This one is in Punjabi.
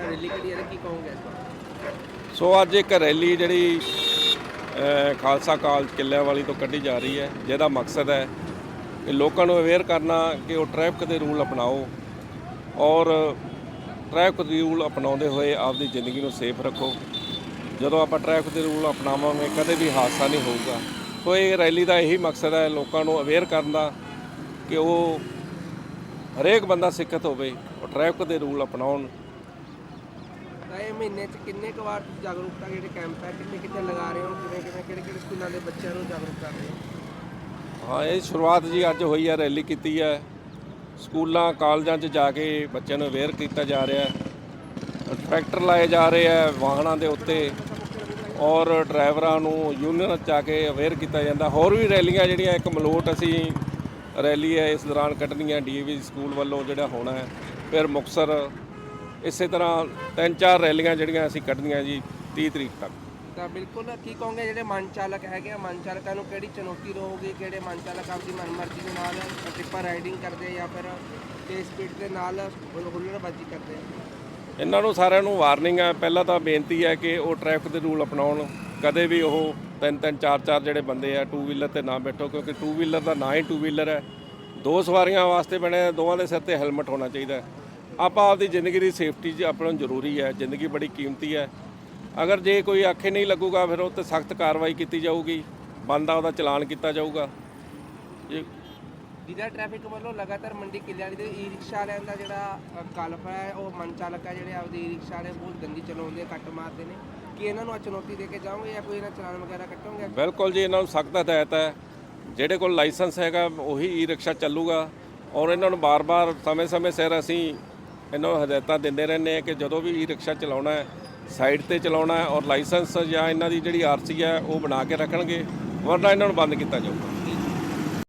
ਰੈਲੀ ਕੱਢੀ ਹੈ ਕੀ ਕਹੋਗੇ ਇਸ ਬਾਰੇ ਸੋ ਅੱਜ ਇੱਕ ਰੈਲੀ ਜਿਹੜੀ ਖਾਲਸਾ ਕਾਲਜ ਕਿੱਲਿਆਂ ਵਾਲੀ ਤੋਂ ਕੱਢੀ ਜਾ ਰਹੀ ਹੈ, ਜਿਹਦਾ ਮਕਸਦ ਹੈ ਕਿ ਲੋਕਾਂ ਨੂੰ ਅਵੇਅਰ ਕਰਨਾ ਕਿ ਉਹ ਟ੍ਰੈਫਿਕ ਦੇ ਰੂਲ ਅਪਣਾਓ ਔਰ ਟ੍ਰੈਫਿਕ ਦੇ ਰੂਲ ਅਪਣਾਉਂਦੇ ਹੋਏ ਆਪਦੀ ਜ਼ਿੰਦਗੀ ਨੂੰ ਸੇਫ ਰੱਖੋ। ਜਦੋਂ ਆਪਾਂ ਟ੍ਰੈਫਿਕ ਦੇ ਰੂਲ ਅਪਣਾਵਾਂਗੇ, ਕਦੇ ਵੀ ਹਾਦਸਾ ਨਹੀਂ ਹੋਊਗਾ। ਸੋ ਇਹ ਰੈਲੀ ਦਾ ਇਹੀ ਮਕਸਦ ਹੈ ਲੋਕਾਂ ਨੂੰ ਅਵੇਅਰ ਕਰਨ ਦਾ ਕਿ ਉਹ ਹਰੇਕ ਬੰਦਾ ਸਿੱਖਤ ਹੋਵੇ, ਉਹ ਟ੍ਰੈਫਿਕ ਦੇ ਰੂਲ ਅਪਣਾਉਣ ਤਾਂ ਇਹ ਮਹੀਨੇ ਚ ਕਿੰਨੇ ਕੁ ਵਾਰ ਜਾਗਰੂਕਤਾ ਜਿਹੜੇ ਕੈਂਪ ਹੈ, ਕਿੰਨੇ ਕਿੰਨੇ ਲਗਾ ਰਹੇ ਹੋ, ਕਿਵੇਂ ਕਿਵੇਂ, ਕਿਹੜੇ ਕਿਹੜੇ ਸਕੂਲਾਂ ਦੇ ਬੱਚਿਆਂ ਨੂੰ ਜਾਗਰੂਕ ਕਰ ਰਹੇ ਹੋ? ਹਾਂ, ਇਹ ਸ਼ੁਰੂਆਤ ਜੀ ਅੱਜ ਹੋਈ ਹੈ ਰੈਲੀ ਕੀਤੀ ਹੈ ਸਕੂਲਾਂ, ਕਾਲਜਾਂ 'ਚ ਜਾ ਕੇ ਬੱਚਿਆਂ ਨੂੰ ਅਵੇਅਰ ਕੀਤਾ ਜਾ ਰਿਹਾ ਹੈ। ਟਰੈਕਟਰ ਲਾਏ ਜਾ ਰਹੇ ਹੈ ਵਾਹਨਾਂ ਦੇ ਉੱਤੇ ਔਰ ਡਰਾਈਵਰਾਂ ਨੂੰ ਯੂਨੀਅਨ 'ਚ ਜਾ ਕੇ ਅਵੇਅਰ ਕੀਤਾ ਜਾਂਦਾ। ਹੋਰ ਵੀ ਰੈਲੀਆਂ ਜਿਹੜੀਆਂ, ਇੱਕ ਮਲੋਟ ਅਸੀਂ ਰੈਲੀ ਹੈ, ਇਸ ਦੌਰਾਨ ਕੱਢਣੀ ਕੱਢਣੀਆਂ ਡੀਏਵੀ ਸਕੂਲ ਵੱਲੋਂ ਜਿਹੜਾ ਹੋਣਾ ਹੈ। ਫਿਰ ਮੁਕਸਰ ਇਸੇ ਤਰ੍ਹਾਂ ਤਿੰਨ ਚਾਰ ਰੈਲੀਆਂ ਜਿਹੜੀਆਂ ਅਸੀਂ ਕੱਢਣੀਆਂ ਜੀ 30 ਤਰੀਕ ਤੱਕ। ਤਾਂ ਬਿਲਕੁਲ ਕੀ ਕਹੋਗੇ ਜਿਹੜੇ ਮਨ ਚਾਲਕ ਹੈਗੇ ਆ ਮਨ ਚਾਲਕਾਂ ਨੂੰ ਕਿਹੜੀ ਚੁਣੌਤੀ ਰਹੂਗੀ ਕਿਹੜੇ ਮਨ ਚਾਲਕ ਆਪਦੀ ਮਨਮਰਜ਼ੀ ਦੇ ਨਾਲ ਟਿੱਪਰ ਰਾਈਡਿੰਗ ਕਰਦੇ ਆ ਜਾਂ ਫਿਰ ਤੇਜ਼ ਸਪੀਡ ਦੇ ਨਾਲ ਹੁੱਲ- ਹੁੱਲੜਬਾਜ਼ੀ ਕਰਦੇ ਆ? ਇਹਨਾਂ ਨੂੰ ਸਾਰਿਆਂ ਨੂੰ ਵਾਰਨਿੰਗ ਹੈ ਪਹਿਲਾਂ ਤਾਂ ਬੇਨਤੀ ਹੈ ਕਿ ਉਹ ਟ੍ਰੈਫਿਕ ਦੇ ਰੂਲ ਅਪਣਾਉਣ। ਕਦੇ ਵੀ ਉਹ ਤਿੰਨ ਤਿੰਨ ਚਾਰ ਚਾਰ ਜਿਹੜੇ ਬੰਦੇ ਆ ਟੂ ਵੀਲਰ ਤੇ ਨਾ ਬੈਠੋ ਕਿਉਂਕਿ ਟੂ ਵੀਲਰ ਦਾ ਨਾ ਹੀ ਟੂ ਵੀਲਰ ਹੈ। ਦੋ ਸਵਾਰੀਆਂ ਵਾਸਤੇ ਬਣੇ ਦੋਵਾਂ ਦੇ ਸਿਰ ਤੇ ਹੈਲਮਟ ਹੋਣਾ ਚਾਹੀਦਾ ਹੈ। ਆਪਾਂ ਆਪਦੀ ਜ਼ਿੰਦਗੀ ਦੀ ਸੇਫਟੀ 'ਚ ਆਪਣਾ ਜ਼ਰੂਰੀ ਹੈ ਜ਼ਿੰਦਗੀ ਬੜੀ ਕੀਮਤੀ ਹੈ। ਅਗਰ ਜੇ ਕੋਈ ਆਖੇ ਨਹੀਂ ਲੱਗੂਗਾ ਫਿਰ ਉਹ ਤੇ ਸਖਤ ਕਾਰਵਾਈ ਕੀਤੀ ਜਾਊਗੀ ਬੰਦਾ ਉਹਦਾ ਚਲਾਨ ਕੀਤਾ ਜਾਊਗਾ। ਜੇ ਜ਼ਿਲ੍ਹਾ ਟ੍ਰੈਫਿਕ ਵੱਲੋਂ ਲਗਾਤਾਰ ਮੰਡੀ ਕਿਲਿਆਣੀ ਦੇ ਈ ਰਿਕਸ਼ਾ ਵਾਲਿਆਂ ਦਾ ਜਿਹੜਾ ਕਲਪ ਹੈ ਉਹ ਮਨ ਚਾਲਕ ਹੈ ਜਿਹੜੇ ਆਪਦੀ ਈ ਰਿਕਸ਼ਾ ਵਾਲੇ ਬਹੁਤ ਗੰਦੀ ਚਲਾਉਂਦੇ ਆ, ਕੱਟ ਮਾਰਦੇ ਨੇ। ਕੀ ਇਹਨਾਂ ਨੂੰ ਚੁਣੌਤੀ ਦੇ ਕੇ ਜਾਓਗੇ ਜਾਂ ਕੋਈ ਇਹਨਾਂ ਚਲਾਨ ਵਗੈਰਾ ਕੱਟੋਗੇ? ਬਿਲਕੁਲ ਜੀ ਇਹਨਾਂ ਨੂੰ ਸਖਤ ਹਦਾਇਤ ਹੈ। ਜਿਹੜੇ ਕੋਲ ਲਾਇਸੈਂਸ ਹੈਗਾ ਉਹੀ ਈ ਰਿਕਸ਼ਾ ਚੱਲੂਗਾ। ਔਰ ਇਹਨਾਂ ਨੂੰ ਬਾਰ-ਬਾਰ ਸਮੇਂ-ਸਮੇਂ ਸਿਰ ਅਸੀਂ ਇਹਨਾਂ ਨੂੰ ਹਦਾਇਤਾਂ ਦਿੰਦੇ ਰਹਿੰਦੇ ਹਾਂ ਕਿ ਜਦੋਂ ਵੀ ਈ ਰਿਕਸ਼ਾ ਚਲਾਉਣਾ ਹੈ, ਸਾਈਡ ਤੇ ਚਲਾਉਣਾ ਹੈ ਔਰ ਲਾਇਸੈਂਸ ਜਾਂ ਇਹਨਾਂ ਦੀ ਜਿਹੜੀ ਆਰਸੀ ਹੈ, ਉਹ ਬਣਾ ਕੇ ਰੱਖਣਗੇ, ਵਰਨਾ ਇਹਨਾਂ ਨੂੰ ਬੰਦ ਕੀਤਾ ਜਾਊਗਾ।